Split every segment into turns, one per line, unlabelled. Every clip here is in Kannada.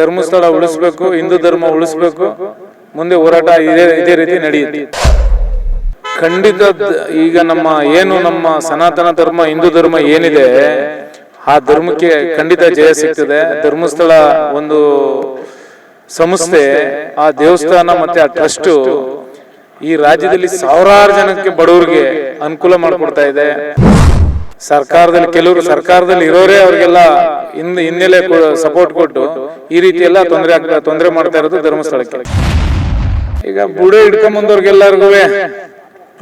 ಧರ್ಮಸ್ಥಳ ಉಳಿಸ್ಬೇಕು, ಹಿಂದೂ ಧರ್ಮ ಉಳಿಸ್ಬೇಕು, ಮುಂದೆ ಹೋರಾಟ ಇದೇ ಇದೇ ರೀತಿ ನಡೆಯುತ್ತೆ. ಖಂಡಿತ ಈಗ ನಮ್ಮ ಏನು ನಮ್ಮ ಸನಾತನ ಧರ್ಮ, ಹಿಂದೂ ಧರ್ಮ ಏನಿದೆ, ಆ ಧರ್ಮಕ್ಕೆ ಖಂಡಿತ ಜಯ ಸಿಗ್ತದೆ. ಧರ್ಮಸ್ಥಳ ಒಂದು ಸಂಸ್ಥೆ, ಆ ದೇವಸ್ಥಾನ ಮತ್ತೆ ಆ ಟ್ರಸ್ಟ್ ಈ ರಾಜ್ಯದಲ್ಲಿ ಸಾವಿರಾರು ಜನಕ್ಕೆ ಬಡವರಿಗೆ ಅನುಕೂಲ ಮಾಡಿಕೊಡ್ತಾ ಇದೆ. ಸರ್ಕಾರದಲ್ಲಿ, ಕೆಲವರು ಸರ್ಕಾರದಲ್ಲಿ ಇರೋರೇ ಅವ್ರಿಗೆಲ್ಲ ಹಿಂದ್ ಹಿನ್ನೆಲೆ ಸಪೋರ್ಟ್ ಕೊಟ್ಟು ಈ ರೀತಿ ಎಲ್ಲ ತೊಂದರೆ ಆಗ್ತಾ ತೊಂದರೆ ಮಾಡ್ತಾ ಇರೋದು ಧರ್ಮಸ್ಥಳಕ್ಕೆ. ಈಗ ಬುಡೆ ಹಿಡ್ಕೊಂಡ್ ಬಂದವ್ರಿಗೆಲ್ಲರಿಗೂ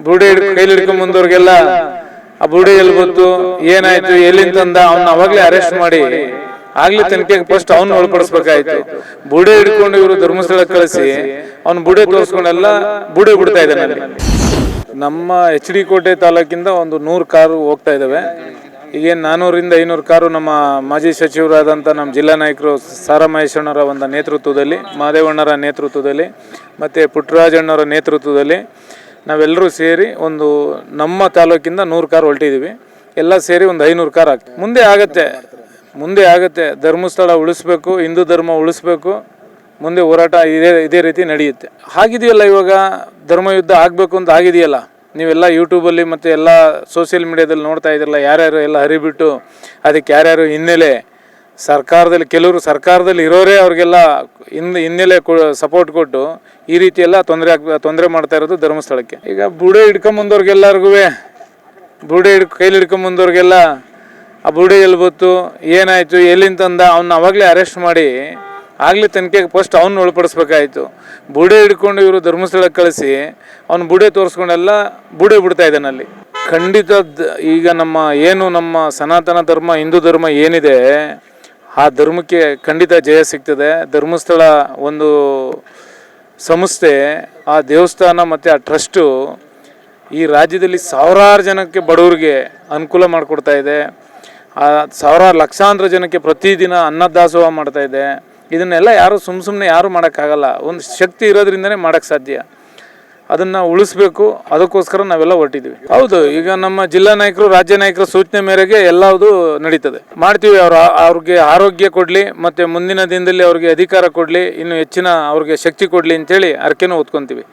ಬುಡೆ ಕೈಲಿ ಹಿಡ್ಕೊಂಡ್ ಬಂದವ್ರಿಗೆಲ್ಲ ಆ ಬುಡೆ ಎಲ್ಲಿ ಬಂತು ಏನಾಯ್ತು? ಎಲ್ಲಿಂದ ತಂದ? ಅವ್ನ ಅವಾಗ್ಲೇ ಅರೆಸ್ಟ್ ಮಾಡಿ. ಆಗ್ಲಿ ತನಿಖೆಗೆ ಫಸ್ಟ್ ಅವ್ನ ಒಳಪಡಿಸ್ಬೇಕಾಯ್ತು. ಬುಡೆ ಹಿಡ್ಕೊಂಡು ಇವರು ಧರ್ಮಸ್ಥಳಕ್ಕೆ ಕಳಿಸಿ, ಅವ್ನ ಬುಡೆ ತೋರಿಸ್ಕೊಂಡೆಲ್ಲ ಬುಡೆ ಬಿಡ್ತಾ ಇದ್ದಾನೆ ನಮ್ಮ ಎಚ್ ಡಿ ಕೋಟೆ ತಾಲೂಕಿಂದ ಒಂದು ನೂರು ಕಾರು ಹೋಗ್ತಾ ಇದ್ದಾವೆ ಈಗೇನು ನಾನ್ನೂರಿಂದ ಐನೂರು ಕಾರು ನಮ್ಮ ಮಾಜಿ ಸಚಿವರಾದಂಥ ನಮ್ಮ ಜಿಲ್ಲಾ ನಾಯಕರು ಸಾರಾ ಒಂದು ನೇತೃತ್ವದಲ್ಲಿ, ಮಾದೇವಣ್ಣರ ನೇತೃತ್ವದಲ್ಲಿ, ಮತ್ತು ಪುಟ್ಟರಾಜಣ್ಣವರ ನೇತೃತ್ವದಲ್ಲಿ ನಾವೆಲ್ಲರೂ ಸೇರಿ ಒಂದು ನಮ್ಮ ತಾಲೂಕಿಂದ ನೂರು ಕಾರ್ ಹೊರಟಿದ್ದೀವಿ ಎಲ್ಲ ಸೇರಿ ಒಂದು ಐನೂರು ಕಾರ್ ಆಗ್ತದೆ. ಮುಂದೆ ಆಗತ್ತೆ. ಮುಂದೆ ಆಗತ್ತೆ. ಧರ್ಮಸ್ಥಳ ಉಳಿಸ್ಬೇಕು, ಹಿಂದೂ ಧರ್ಮ ಉಳಿಸ್ಬೇಕು. ಮುಂದೆ ಹೋರಾಟ ಇದೇ ಇದೇ ರೀತಿ ನಡೆಯುತ್ತೆ. ಆಗಿದೆಯಲ್ಲ ಇವಾಗ? ಧರ್ಮಯುದ್ಧ ಆಗಬೇಕು ಅಂತ ಆಗಿದೆಯಲ್ಲ? ನೀವೆಲ್ಲ ಯೂಟ್ಯೂಬಲ್ಲಿ ಮತ್ತು ಎಲ್ಲ ಸೋಷಿಯಲ್ ಮೀಡಿಯಾದಲ್ಲಿ ನೋಡ್ತಾ ಇದ್ರಲ್ಲ, ಯಾರ್ಯಾರು ಎಲ್ಲ ಹರಿಬಿಟ್ಟು ಅದಕ್ಕೆ ಯಾರ್ಯಾರು ಹಿನ್ನೆಲೆ, ಸರ್ಕಾರದಲ್ಲಿ ಕೆಲವರು ಸರ್ಕಾರದಲ್ಲಿ ಇರೋರೇ ಅವ್ರಿಗೆಲ್ಲ ಹಿಂದೆ ಹಿನ್ನೆಲೆ ಸಪೋರ್ಟ್ ಕೊಟ್ಟು ಈ ರೀತಿ ಎಲ್ಲ ತೊಂದರೆ ಆಗ್ತಾ ತೊಂದರೆ ಮಾಡ್ತಾ ಇರೋದು ಧರ್ಮಸ್ಥಳಕ್ಕೆ. ಈಗ ಬುಡೆ ಹಿಡ್ಕೊಂಬಂದವ್ರಿಗೆಲ್ಲರಿಗೂ ಬುಡೆ ಹಿಡ್, ಕೈಲಿ ಹಿಡ್ಕೊಂಬಂದವ್ರಿಗೆಲ್ಲ ಆ ಬುಡೆ ಎಲ್ಲಿ ಬಂತು ಏನಾಯಿತು, ಎಲ್ಲಿಂದ ತಂದ, ಅವ್ನ ಅವಾಗಲೇ ಅರೆಸ್ಟ್ ಮಾಡಿ ಆಗ್ಲಿ ತನಿಖೆಗೆ ಫಸ್ಟ್ ಅವನ್ನ ಒಳಪಡಿಸ್ಬೇಕಾಯ್ತು. ಬುಡೆ ಹಿಡ್ಕೊಂಡು ಇವರು ಧರ್ಮಸ್ಥಳಕ್ಕೆ ಕಳಿಸಿ, ಅವ್ನ ಬುಡೆ ತೋರಿಸ್ಕೊಂಡೆಲ್ಲ ಬುಡೆ ಬಿಡ್ತಾ ಇದ್ದಾನಲ್ಲಿ ಖಂಡಿತ ಈಗ ನಮ್ಮ ಏನು ನಮ್ಮ ಸನಾತನ ಧರ್ಮ, ಹಿಂದೂ ಧರ್ಮ ಏನಿದೆ, ಆ ಧರ್ಮಕ್ಕೆ ಖಂಡಿತ ಜಯ ಸಿಗ್ತದೆ. ಧರ್ಮಸ್ಥಳ ಒಂದು ಸಂಸ್ಥೆ, ಆ ದೇವಸ್ಥಾನ ಮತ್ತು ಆ ಟ್ರಸ್ಟು ಈ ರಾಜ್ಯದಲ್ಲಿ ಸಾವಿರಾರು ಜನಕ್ಕೆ ಬಡವರಿಗೆ ಅನುಕೂಲ ಮಾಡಿಕೊಡ್ತಾ ಇದೆ. ಆ ಸಾವಿರಾರು ಲಕ್ಷಾಂತರ ಜನಕ್ಕೆ ಪ್ರತಿದಿನ ಅನ್ನದಾಸೋಹ ಮಾಡ್ತಾ ಇದೆ. ಇದನ್ನೆಲ್ಲ ಯಾರು ಸುಮ್ಮ ಸುಮ್ಮನೆ ಯಾರು ಮಾಡೋಕ್ಕಾಗಲ್ಲ. ಒಂದು ಶಕ್ತಿ ಇರೋದ್ರಿಂದನೇ ಮಾಡೋಕ್ಕೆ ಸಾಧ್ಯ. ಅದನ್ನು ಉಳಿಸ್ಬೇಕು. ಅದಕ್ಕೋಸ್ಕರ ನಾವೆಲ್ಲ ಹೊರಟಿದ್ದೀವಿ ಹೌದು, ಈಗ ನಮ್ಮ ಜಿಲ್ಲಾ ನಾಯಕರು, ರಾಜ್ಯ ನಾಯಕರ ಸೂಚನೆ ಮೇರೆಗೆ ಎಲ್ಲವುದು ನಡೀತದೆ. ಮಾಡ್ತೀವಿ, ಅವರು ಅವ್ರಿಗೆ ಆರೋಗ್ಯ ಕೊಡಲಿ, ಮತ್ತು ಮುಂದಿನ ದಿನದಲ್ಲಿ ಅವ್ರಿಗೆ ಅಧಿಕಾರ ಕೊಡಲಿ, ಇನ್ನು ಹೆಚ್ಚಿನ ಅವ್ರಿಗೆ ಶಕ್ತಿ ಕೊಡಲಿ ಅಂತೇಳಿ ಅರ್ಕೆನೂ ಹೊತ್ಕೊಂತೀವಿ.